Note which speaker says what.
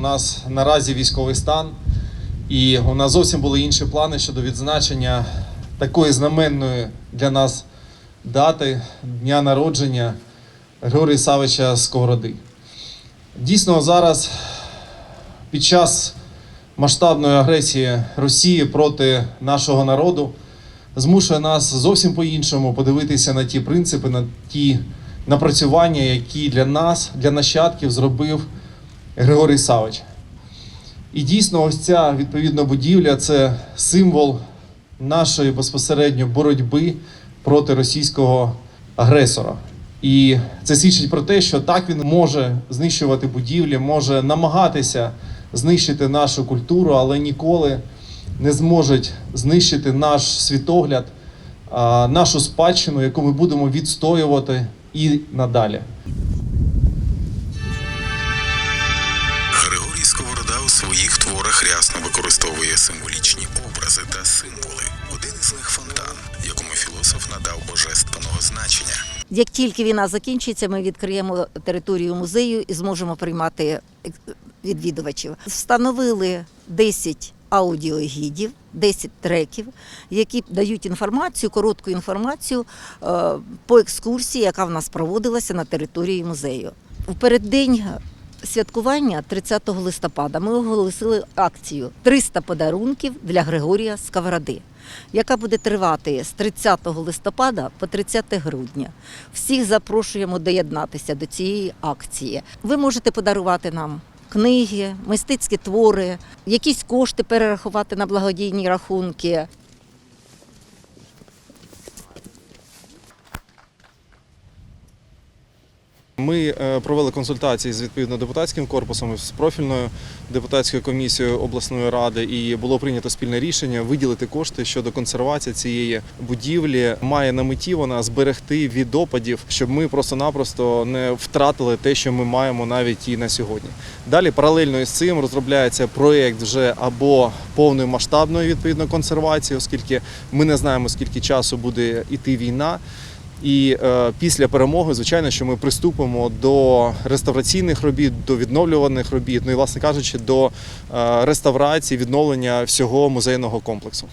Speaker 1: У нас наразі військовий стан, і у нас зовсім були інші плани щодо відзначення такої знаменної для нас дати дня народження Григорія Савича Сковороди. Дійсно, зараз під час масштабної агресії Росії проти нашого народу змушує нас зовсім по-іншому подивитися на ті принципи, на ті напрацювання, які для нас, для нащадків зробив Григорій Савич. І дійсно, ось ця відповідна будівля це символ нашої безпосередньо боротьби проти російського агресора. І це свідчить про те, що так він може знищувати будівлі, може намагатися знищити нашу культуру, але ніколи не зможуть знищити наш світогляд, нашу спадщину, яку ми будемо відстоювати і надалі.
Speaker 2: Своїх творах рясно використовує символічні образи та символи. Один із них фонтан, якому філософ надав божественного значення.
Speaker 3: Як тільки війна закінчиться, ми відкриємо територію музею і зможемо приймати відвідувачів. Встановили 10 аудіогідів, 10 треків, які дають інформацію, коротку інформацію е, по екскурсії, яка в нас проводилася на території музею. У переддень святкування 30 листопада ми оголосили акцію «300 подарунків для Григорія Сковороди яка буде тривати з 30 листопада по 30 грудня. Всіх запрошуємо доєднатися до цієї акції. Ви можете подарувати нам книги, мистецькі твори, якісь кошти перерахувати на благодійні рахунки.
Speaker 1: Ми е, провели консультації з відповідно депутатським корпусом, з профільною депутатською комісією обласної ради, і було прийнято спільне рішення виділити кошти щодо консервації цієї будівлі. Має на меті вона зберегти від опадів, щоб ми просто-напросто не втратили те, що ми маємо навіть і на сьогодні. Далі паралельно із цим розробляється проєкт вже або повної масштабної відповідно консервації, оскільки ми не знаємо скільки часу буде іти війна. І е, після перемоги, звичайно, що ми приступимо до реставраційних робіт, до відновлюваних робіт, ну і, власне кажучи, до е, реставрації, відновлення всього музейного комплексу.